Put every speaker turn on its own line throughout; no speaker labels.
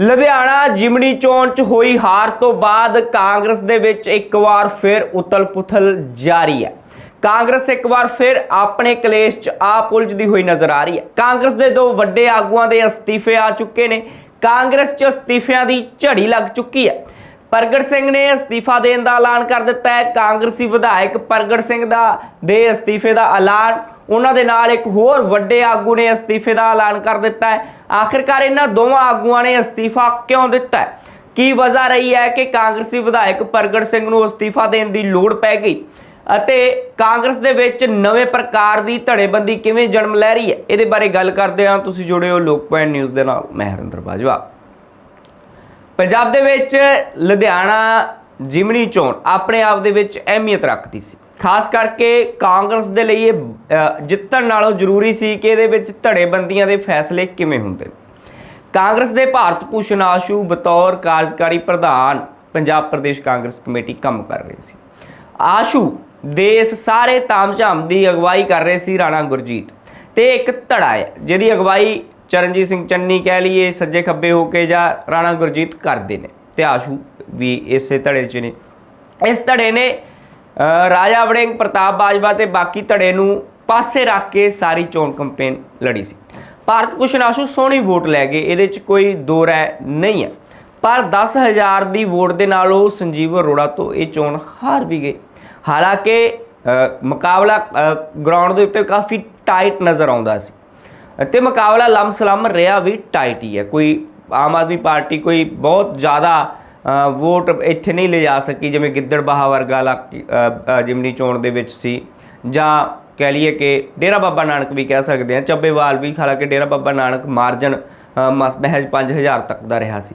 ਲੁਧਿਆਣਾ ਜਿਮਣੀ ਚੋਣ ਚ ਹੋਈ ਹਾਰ ਤੋਂ ਬਾਅਦ ਕਾਂਗਰਸ ਦੇ ਵਿੱਚ ਇੱਕ ਵਾਰ ਫਿਰ ਉਤਲ-ਪੁਥਲ ਜਾਰੀ ਹੈ। ਕਾਂਗਰਸ ਇੱਕ ਵਾਰ ਫਿਰ ਆਪਣੇ ਕਲੇਸ਼ ਚ ਆਪ ਉਲਝਦੀ ਹੋਈ ਨਜ਼ਰ ਆ ਰਹੀ ਹੈ। ਕਾਂਗਰਸ ਦੇ ਦੋ ਵੱਡੇ ਆਗੂਆਂ ਦੇ ਅਸਤੀਫੇ ਆ ਚੁੱਕੇ ਨੇ। ਕਾਂਗਰਸ ਚ ਅਸਤੀਫਿਆਂ ਦੀ ਝੜੀ ਲੱਗ ਚੁੱਕੀ ਹੈ। ਪ੍ਰਗਟ ਸਿੰਘ ਨੇ ਅਸਤੀਫਾ ਦੇਣ ਦਾ ਐਲਾਨ ਕਰ ਦਿੱਤਾ ਹੈ। ਕਾਂਗਰਸੀ ਵਿਧਾਇਕ ਪ੍ਰਗਟ ਸਿੰਘ ਦਾ ਦੇ ਅਸਤੀਫੇ ਦਾ ਐਲਾਨ, ਉਹਨਾਂ ਦੇ ਨਾਲ ਇੱਕ ਹੋਰ ਵੱਡੇ ਆਗੂ ਨੇ ਅਸਤੀਫੇ ਦਾ ਐਲਾਨ ਕਰ ਦਿੱਤਾ ਹੈ। ਆਖਿਰਕਾਰ ਇਹਨਾਂ ਦੋਵਾਂ ਆਗੂਆਂ ਨੇ ਅਸਤੀਫਾ ਕਿਉਂ ਦਿੱਤਾ? ਹੈ ਕੀ ਵਜ੍ਹਾ ਰਹੀ ਹੈ ਕਿ ਕਾਂਗਰਸੀ ਵਿਧਾਇਕ ਪ੍ਰਗਟ ਸਿੰਘ ਨੂੰ ਅਸਤੀਫਾ ਦੇਣ ਦੀ ਲੋੜ ਪੈ ਗਈ? ਅਤੇ ਕਾਂਗਰਸ ਦੇ ਵਿੱਚ ਨਵੇਂ ਪ੍ਰਕਾਰ ਦੀ ਧੜੇਬੰਦੀ ਕਿਵੇਂ ਜਨਮ ਲੈ ਰਹੀ ਹੈ? ਇਹਦੇ ਬਾਰੇ ਗੱਲ ਕਰਦੇ ਹਾਂ। ਤੁਸੀਂ ਜੁੜੇ ਹੋ ਲੋਕ ਪੁਆਇੰਟ ਨਿਊਜ਼ ਦੇ ਨਾਲ। ਮੈਂ ਹਰਿੰਦਰ ਬਾਜਵਾ। ਪੰਜਾਬ ਦੇ ਵਿੱਚ ਲੁਧਿਆਣਾ ਜਿਮਣੀ ਚੋਣ ਆਪਣੇ ਆਪ ਦੇ ਵਿੱਚ ਅਹਿਮੀਅਤ ਰੱਖਦੀ ਸੀ। ਖਾਸ ਕਰਕੇ ਕਾਂਗਰਸ ਦੇ ਲਈ ਇਹ ਜਿੱਤਣ ਨਾਲੋਂ ਜ਼ਰੂਰੀ ਸੀ ਕਿ ਇਹਦੇ ਵਿੱਚ ਧੜੇਬੰਦੀਆਂ ਦੇ ਫੈਸਲੇ ਕਿਵੇਂ ਹੁੰਦੇ। ਨੇ ਕਾਂਗਰਸ ਦੇ ਭਾਰਤ ਭੂਸ਼ਣ ਆਸ਼ੂ ਬਤੌਰ ਕਾਰਜਕਾਰੀ ਪ੍ਰਧਾਨ, ਪੰਜਾਬ ਪ੍ਰਦੇਸ਼ ਕਾਂਗਰਸ ਕਮੇਟੀ ਕੰਮ ਕਰ ਰਹੇ ਸੀ। ਆਸ਼ੂ ਦੇ ਇਸ ਸਾਰੇ ਤਾਮਝਾਮ ਦੀ ਅਗਵਾਈ ਕਰ ਰਹੇ ਸੀ ਰਾਣਾ ਗੁਰਜੀਤ। ਤੇ ਇੱਕ ਧੜਾ ਹੈ, ਜਿਹਦੀ ਅਗਵਾਈ ਚਰਨਜੀਤ ਸਿੰਘ ਚੰਨੀ ਕਹਿ ਲਈਏ, ਸੱਜੇ ਖੱਬੇ ਹੋ ਕੇ ਜਾਂ ਰਾਣਾ ਗੁਰਜੀਤ ਕਰਦੇ ਨੇ। ਤੇ ਆਸ਼ੂ ਵੀ ਇਸੇ ਧੜੇ 'ਚ ਨੇ। ਇਸ ਧੜੇ ਨੇ ਰਾਜਾ ਵੜਿੰਗ ਪ੍ਰਤਾਪ ਬਾਜਵਾ ਤੇ ਬਾਕੀ ਧੜੇ ਨੂੰ ਪਾਸੇ ਰੱਖ ਕੇ ਸਾਰੀ ਚੋਣ ਕੰਪੇਨ ਲੜੀ ਸੀ। ਭਾਰਤ ਭੂਸ਼ਣ ਆਸ਼ੂ ਸੋਹਣੀ ਵੋਟ ਲੈ ਗਏ, ਇਹਦੇ 'ਚ ਕੋਈ ਦੋ ਰਾਏ ਨਹੀਂ ਹੈ। ਪਰ 10000 ਦੀ ਵੋਟ ਦੇ ਨਾਲ ਉਹ ਸੰਜੀਵ ਅਰੋੜਾ ਤੋਂ ਇਹ ਚੋਣ ਹਾਰ ਵੀ ਗਏ। ਹਾਲਾਂਕਿ ਮੁਕਾਬਲਾ ਗਰਾਊਂਡ ਦੇ ਉੱਤੇ ਕਾਫੀ ਟਾਈਟ ਨਜ਼ਰ ਆਉਂਦਾ ਸੀ। ਤੇ ਮੁਕਾਬਲਾ ਲੰਮ-ਸਲੰਮ ਰਿਹਾ ਵੀ ਟਾਈਟ ਹੀ ਹੈ। ਕੋਈ ਆਮ ਆਦਮੀ ਪਾਰਟੀ ਕੋਈ ਬਹੁਤ ਜ਼ਿਆਦਾ ਵੋਟ ਇੱਥੇ ਨਹੀਂ ਲਿਜਾ ਸਕੀ ਜਿਵੇਂ ਗਿੱਦੜਬਾਹਾ ਵਰਗਾ ਇਲਾਕੇ ਜਿਮਨੀ ਚੋਣ ਦੇ ਵਿੱਚ ਸੀ। ਜਾਂ ਕਹਿ ਲਈਏ ਕਿ ਡੇਰਾ ਬਾਬਾ ਨਾਨਕ ਵੀ ਕਹਿ ਸਕਦੇ ਆ ਚੱਬੇਵਾਲ ਵੀ ਹਾਲਾਂਕਿ ਡੇਰਾ ਬਾਬਾ ਨਾਨਕ ਮਾਰਜਨ ਅ, ਮਸ- ਮਹਿਜ 5000 ਤੱਕ ਦਾ ਰਿਹਾ ਸੀ।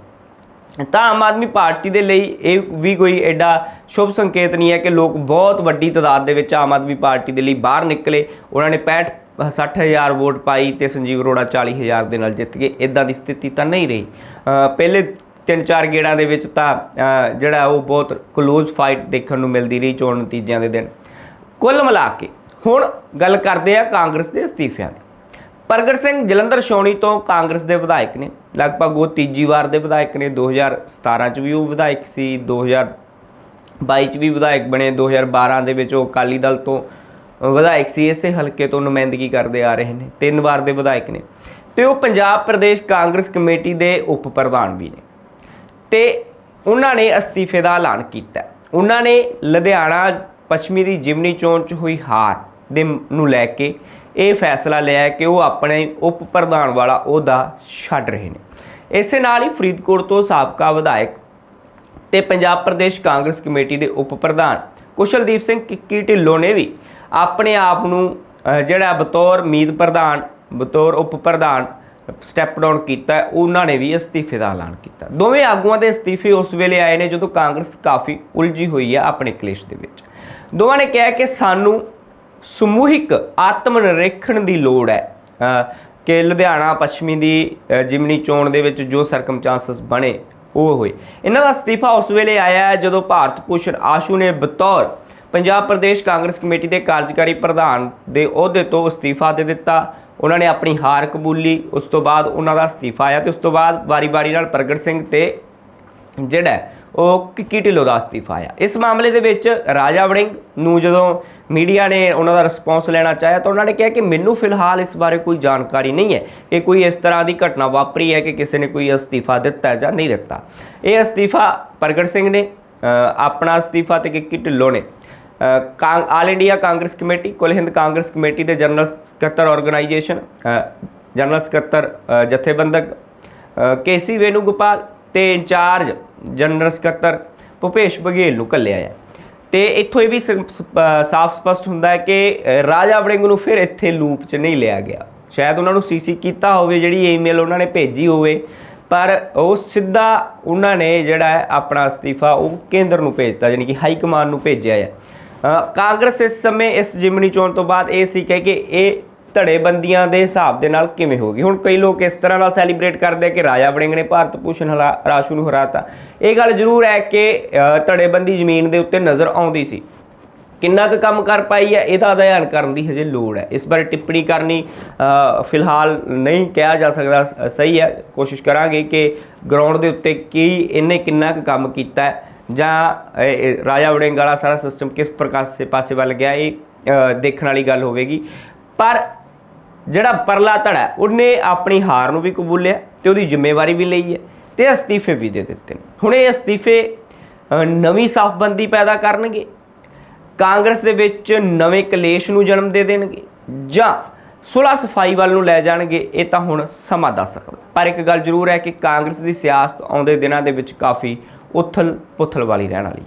ਤਾਂ ਆਮ ਆਦਮੀ ਪਾਰਟੀ ਦੇ ਲਈ ਇਹ ਵੀ ਕੋਈ ਐਡਾ ਸ਼ੁਭ ਸੰਕੇਤ ਨਹੀਂ ਹੈ ਕਿ ਲੋਕ ਬਹੁਤ ਵੱਡੀ ਤਾਦਾਦ ਦੇ ਵਿੱਚ ਆਮ ਆਦਮੀ ਪਾਰਟੀ ਦੇ ਲਈ ਬਾਹਰ ਨਿਕਲੇ। ਉਹਨਾਂ ਨੇ 65 60000 ਵੋਟ ਪਾਈ ਤੇ ਸੰਜੀਵ ਅਰੋੜਾ 40000 ਦੇ ਨਾਲ ਜਿੱਤ ਗਏ। ਇਦਾਂ ਦੀ ਸਥਿਤੀ ਤਾਂ ਨਹੀਂ ਰਹੀ। ਪਹਿਲੇ ਤਿੰਨ ਚਾਰ ਗੇੜਾਂ ਦੇ ਵਿੱਚ ਤਾਂ ਜਿਹੜਾ ਉਹ ਬਹੁਤ ਕਲੋਜ਼ ਫਾਈਟ ਦੇਖਣ ਨੂੰ ਮਿਲਦੀ ਰਹੀ ਚੋਣ ਨਤੀਜਿਆਂ ਦੇ ਦਿਨ। ਕੁੱਲ ਮਿਲਾ ਕੇ ਹੁਣ ਗੱਲ ਕਰਦੇ ਆ ਕਾਂਗਰਸ ਦੇ ਅਸਤੀਫਿਆਂ ਦੀ। ਪ੍ਰਗਟ ਸਿੰਘ ਜਲੰਧਰ ਛਾਉਣੀ ਤੋਂ ਕਾਂਗਰਸ ਦੇ ਵਿਧਾਇਕ ਨੇ, ਲਗਭਗ ਉਹ ਤੀਜੀ ਵਾਰ ਦੇ ਵਿਧਾਇਕ ਨੇ 2017 ਚ ਵੀ ਉਹ ਵਿਧਾਇਕ ਸੀ 2022 ਚ ਵੀ ਵਿਧਾਇਕ ਬਣੇ 2012 ਦੇ ਵਿੱਚ ਉਹ ਅਕਾਲੀ ਦਲ ਤੋਂ ਵਿਧਾਇਕ ਸੀ, ਇਸੇ ਹਲਕੇ ਤੋਂ ਨੁਮਾਇੰਦਗੀ ਕਰਦੇ ਆ ਰਹੇ ਨੇ, ਤਿੰਨ ਵਾਰ ਦੇ ਵਿਧਾਇਕ ਨੇ। ਤੇ ਉਹ ਪੰਜਾਬ ਪ੍ਰਦੇਸ਼ ਕਾਂਗਰਸ ਕਮੇਟੀ ਦੇ ਉਪ ਪ੍ਰਧਾਨ ਵੀ ਨੇ। ਤੇ ਉਹਨਾਂ ਨੇ ਅਸਤੀਫੇ ਦਾ ਐਲਾਨ ਕੀਤਾ। ਉਹਨਾਂ ਨੇ ਲੁਧਿਆਣਾ ਪੱਛਮੀ ਦੀ ਜਿਮਨੀ ਚੋਣ 'ਚ ਹੋਈ ਹਾਰ ਦੇ ਨੂੰ ਲੈ ਕੇ ਇਹ ਫੈਸਲਾ ਲਿਆ ਕਿ ਉਹ ਆਪਣੇ ਉਪ ਪ੍ਰਧਾਨ ਵਾਲਾ ਅਹੁਦਾ ਛੱਡ ਰਹੇ ਨੇ। ਇਸੇ ਨਾਲ ਹੀ ਫਰੀਦਕੋਟ ਤੋਂ ਸਾਬਕਾ ਵਿਧਾਇਕ ਤੇ ਪੰਜਾਬ ਪ੍ਰਦੇਸ਼ ਕਾਂਗਰਸ ਕਮੇਟੀ ਦੇ ਉਪ ਪ੍ਰਧਾਨ ਕੁਸ਼ਲਦੀਪ ਸਿੰਘ ਕਿੱਕੀ ਢਿੱਲੋਂ ਨੇ ਵੀ ਆਪਣੇ ਆਪ ਨੂੰ ਜਿਹੜਾ ਬਤੌਰ ਮੀਤ ਪ੍ਰਧਾਨ, ਬਤੌਰ ਉਪ ਪ੍ਰਧਾਨ ਸਟੈਪ ਡਾਊਨ ਕੀਤਾ ਉਹਨਾਂ ਨੇ ਵੀ ਅਸਤੀਫੇ ਦਾ ਐਲਾਨ ਕੀਤਾ ਦੋਵੇਂ ਆਗੂਆਂ ਦੇ ਅਸਤੀਫੇ ਉਸ ਵੇਲੇ ਆਏ ਨੇ ਜਦੋਂ ਕਾਂਗਰਸ ਕਾਫੀ ਉਲਝੀ ਹੋਈ ਹੈ ਆਪਣੇ ਕਲੇਸ਼ ਦੇ ਵਿੱਚ। ਦੋਵਾਂ ਨੇ ਕਿਹਾ ਕਿ ਸਾਨੂੰ ਸਮੂਹਿਕ ਆਤਮ ਨਿਰੀਖਣ ਦੀ ਲੋੜ ਹੈ ਅਹ, ਕਿ ਲੁਧਿਆਣਾ ਪੱਛਮੀ ਦੀ ਜਿਮਨੀ ਚੋਣ ਦੇ ਵਿੱਚ ਜੋ ਸਰਕਮਚਾਂਸਸ ਬਣੇ ਉਹ ਹੋਏ। ਇਹਨਾਂ ਦਾ ਅਸਤੀਫਾ ਉਸ ਵੇਲੇ ਆਇਆ ਜਦੋਂ ਭਾਰਤ ਭੂਸ਼ਣ ਆਸ਼ੂ ਨੇ ਬਤੌਰ ਪੰਜਾਬ ਪ੍ਰਦੇਸ਼ ਕਾਂਗਰਸ ਕਮੇਟੀ ਦੇ ਕਾਰਜਕਾਰੀ ਪ੍ਰਧਾਨ ਦੇ ਅਹੁਦੇ ਤੋਂ ਅਸਤੀਫਾ ਦੇ ਦਿੱਤਾ। ਉਹਨਾਂ ਨੇ ਆਪਣੀ ਹਾਰ ਕਬੂਲੀ, ਉਸ ਤੋਂ ਬਾਅਦ ਉਹਨਾਂ ਦਾ ਅਸਤੀਫਾ ਆਇਆ ਤੇ ਉਸ ਤੋਂ ਬਾਅਦ ਵਾਰੀ-ਵਾਰੀ ਨਾਲ ਪ੍ਰਗਟ ਸਿੰਘ ਤੇ ਜਿਹੜਾ ਉਹ ਕਿੱਕੀ ਢਿੱਲੋਂ ਦਾ ਅਸਤੀਫਾ ਆਇਆ। ਇਸ ਮਾਮਲੇ ਦੇ ਵਿੱਚ ਰਾਜਾ ਵੜਿੰਗ ਨੂੰ ਜਦੋਂ ਮੀਡੀਆ ਨੇ ਉਹਨਾਂ ਦਾ ਰਿਸਪੌਂਸ ਲੈਣਾ ਚਾਹਿਆ ਤਾਂ ਉਹਨਾਂ ਨੇ ਕਿਹਾ ਕਿ ਮੈਨੂੰ ਫਿਲਹਾਲ ਇਸ ਬਾਰੇ ਕੋਈ ਜਾਣਕਾਰੀ ਨਹੀਂ ਹੈ ਕਿ ਕੋਈ ਇਸ ਤਰ੍ਹਾਂ ਦੀ ਘਟਨਾ ਵਾਪਰੀ ਹੈ ਕਿ ਕਿਸੇ ਨੇ ਕੋਈ ਅਸਤੀਫਾ ਦਿੱਤਾ ਜਾਂ ਨਹੀਂ ਦਿੱਤਾ। ਇਹ ਅਸਤੀਫਾ ਪ੍ਰਗਟ ਸਿੰਘ ਨੇ ਆਪਣਾ ਅਸਤੀਫਾ ਤੇ ਕਿੱਕੀ ਢਿੱਲੋਂ ਨੇ ਆਲ ਇੰਡੀਆ ਕਾਂਗਰਸ ਕਮੇਟੀ ਕੁੱਲ ਹਿੰਦ ਕਾਂਗਰਸ ਕਮੇਟੀ ਦੇ ਜਨਰਲ ਸਕੱਤਰ ਆਰਗੇਨਾਈਜੇਸ਼ਨ ਜਨਰਲ ਸਕੱਤਰ ਜਥੇਬੰਦਕ ਅ, ਕੇਸੀ ਵੇਣੂਗੋਪਾਲ ਤੇ ਇੰਚਾਰਜ ਜਨਰਲ ਸਕੱਤਰ ਭੁਪੇਸ਼ ਬਘੇਲ ਨੂੰ ਘੱਲਿਆ ਹੈ। ਤੇ ਇੱਥੋਂ ਇਹ ਵੀ ਸ- ਸਾਫ਼ ਸਪਸ਼ਟ ਹੁੰਦਾ ਹੈ ਕਿ ਰਾਜਾ ਵੜਿੰਗ ਨੂੰ ਫਿਰ ਇੱਥੇ ਲੂਪ 'ਚ ਨਹੀਂ ਲਿਆ ਗਿਆ। ਸ਼ਾਇਦ ਉਹਨਾਂ ਨੂੰ ਸੀਸੀ ਕੀਤਾ ਹੋਵੇ ਜਿਹੜੀ ਈਮੇਲ ਉਹਨਾਂ ਨੇ ਭੇਜੀ ਹੋਵੇ ਪਰ ਉਹ ਸਿੱਧਾ ਉਹਨਾਂ ਨੇ ਜਿਹੜਾ ਹੈ ਆਪਣਾ ਅਸਤੀਫਾ ਉਹ ਕੇਂਦਰ ਨੂੰ ਭੇਜਤਾ ਯਾਨੀ ਕਿ ਹਾਈ ਕਮਾਂਡ ਨੂੰ ਭੇਜਿਆ ਹੈ। ਕਾਂਗਰਸ ਇਸ ਸਮੇਂ ਇਸ ਜਿਮਨੀ ਚੋਣ ਤੋਂ ਬਾਅਦ ਇਹ ਸੀ ਕਿ ਇਹ ਧੜੇਬੰਦੀਆਂ ਦੇ ਹਿਸਾਬ ਦੇ ਨਾਲ ਕਿਵੇਂ ਹੋਗੀ ਹੁਣ ਕਈ ਲੋਕ ਇਸ ਤਰ੍ਹਾਂ ਨਾਲ ਸੈਲੀਬ੍ਰੇਟ ਕਰਦੇ ਕਿ ਰਾਜਾ ਵੜਿੰਗ ਨੇ ਭਾਰਤ ਭੂਸ਼ਣ ਹਲਾ- ਰਾਸ਼ੂ ਨੂੰ ਹਰਾਤਾ। ਇਹ ਗੱਲ ਜ਼ਰੂਰ ਹੈ ਕਿ ਧੜੇਬੰਦੀ ਜ਼ਮੀਨ ਦੇ ਉੱਤੇ ਨਜ਼ਰ ਆਉਂਦੀ ਸੀ। ਕਿੰਨਾ ਕੁ ਕੰਮ ਕਰ ਪਾਈ ਹੈ ਇਹਦਾ ਅਧਿਐਨ ਕਰਨ ਦੀ ਹਜੇ ਲੋੜ ਹੈ। ਇਸ ਬਾਰੇ ਟਿੱਪਣੀ ਕਰਨੀ ਫਿਲਹਾਲ ਨਹੀਂ ਕਿਹਾ ਜਾ ਸਕਦਾ, ਸ- ਸਹੀ ਹੈ। ਕੋਸ਼ਿਸ਼ ਕਰਾਂਗੇ ਕਿ ਗਰਾਊਂਡ ਦੇ ਉੱਤੇ ਕੀ, ਇਹਨੇ ਕਿੰਨਾ ਕੁ ਕੰਮ ਕੀਤਾ ਹੈ। ਜਾਂ ਰਾਜਾ ਵੜਿੰਗ ਵਾਲਾ ਸਾਰਾ ਸਿਸਟਮ ਕਿਸ ਪ੍ਰਕਾਰ ਸੇ ਪਾਸੇ ਵੱਲ ਗਿਆ, ਇਹ ਦੇਖਣ ਵਾਲੀ ਗੱਲ ਹੋਵੇਗੀ। ਪਰ ਜਿਹੜਾ ਪਰਲਾ ਧੜਾ ਉਹਨੇ ਆਪਣੀ ਹਾਰ ਨੂੰ ਵੀ ਕਬੂਲਿਆ ਤੇ ਉਹਦੀ ਜ਼ਿੰਮੇਵਾਰੀ ਵੀ ਲਈ ਹੈ ਤੇ ਅਸਤੀਫੇ ਵੀ ਦੇ ਦਿੱਤੇ ਨੇ। ਹੁਣ ਇਹ ਅਸਤੀਫੇ ਨਵੀਂ ਸਾਫਬੰਦੀ ਪੈਦਾ ਕਰਨਗੇ। ਕਾਂਗਰਸ ਦੇ ਵਿੱਚ ਨਵੇਂ ਕਲੇਸ਼ ਨੂੰ ਜਨਮ ਦੇ ਦੇਣਗੇ ਜਾਂ ਸੁਲ੍ਹਾ ਸਫ਼ਾਈ ਵੱਲ ਨੂੰ ਲੈ ਜਾਣਗੇ, ਇਹ ਤਾਂ ਹੁਣ ਸਮਾਂ ਦੱਸ ਸਕਦਾ। ਪਰ ਇੱਕ ਗੱਲ ਜ਼ਰੂਰ ਹੈ ਕਿ ਕਾਂਗਰਸ ਦੀ ਸਿਆਸਤ ਆਉਂਦੇ ਦਿਨਾਂ ਦੇ ਵਿੱਚ ਕਾਫੀ ਉਥਲ ਪੁਥਲ ਵਾਲੀ ਰਹਿਣ ਵਾਲੀ ਹੈ।